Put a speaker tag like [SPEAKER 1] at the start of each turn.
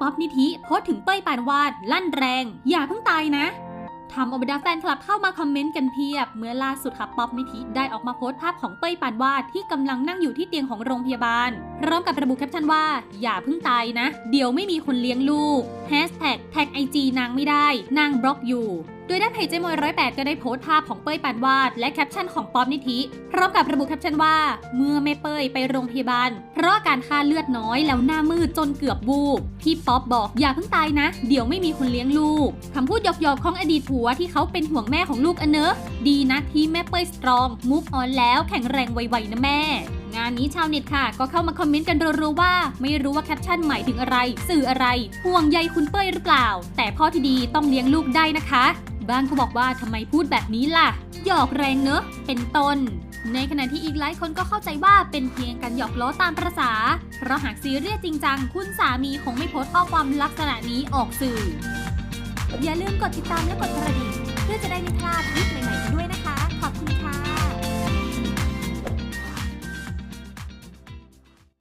[SPEAKER 1] ป๊อบนิธิโพสถึงเป้ยปานวาด ลั่นแรง อย่าเพิ่งตายนะทำเอาบรรดาแฟนคลับเข้ามาคอมเมนต์กันเพียบ เมื่อล่าสุดค่ะป๊อบนิธิได้ออกมาโพสต์ภาพของเป้ยปานวาดที่กำลังนั่งอยู่ที่เตียงของโรงพยาบาลพร้อมกับระบุแคปชั่นว่า อย่าเพิ่งตายนะ เดี๋ยวไม่มีคนเลี้ยงลูกแฮชแท็กแท็กไอจีนางไม่ได้ นางบล็อกอยู่ โดยด้านเพจเจมอยร้อยแปดก็ได้โพสต์ภาพของเป้ยปานวาด และแคปชั่นของป๊อบนิธิพร้อมกับระบุแคปชั่นว่า เมื่อแม่เป้ยไปโรงพยาบาล เพราะอาการค่าเลือดน้อยแล้วหน้ามืดจนเกือบบูบพี่ป๊อบบอกอย่าเพิ่งตายนะ เดี๋ยวไม่มีคนเลี้ยงลูกคำพูดหยอกๆของอดีตผัวที่เขาเป็นห่วงแม่ของลูกอเนอะดีนะที่แม่เป้ยสตรองมุกออนแล้วแข็งแรงไวๆนะแม่งานนี้ชาวเน็ตค่ะ ก็เข้ามาคอมเมนต์กันรัวๆว่า ไม่รู้ว่าแคปชั่นหมายถึงอะไร สื่ออะไร ห่วงใยคุณเป้ยหรือเปล่า แต่พ่อที่ดีต้องเลี้ยงลูกได้นะคะ บ้างก็บอกว่าทำไมพูดแบบนี้ล่ะ หยอกแรงเนอะเป็นต้น ในขณะที่อีกหลายคนก็เข้าใจว่าเป็นเพียงการหยอกล้อตามประษา เพราะหากซีเรียสจริงจังคุณสามีคงไม่โพสต์ข้อความลักษณะนี้ออกสื่อ อย่าลืมกดติดตามและกดกระดิ่งเพื่อจะได้ไม่พลาดคลิปใหม่ๆด้วย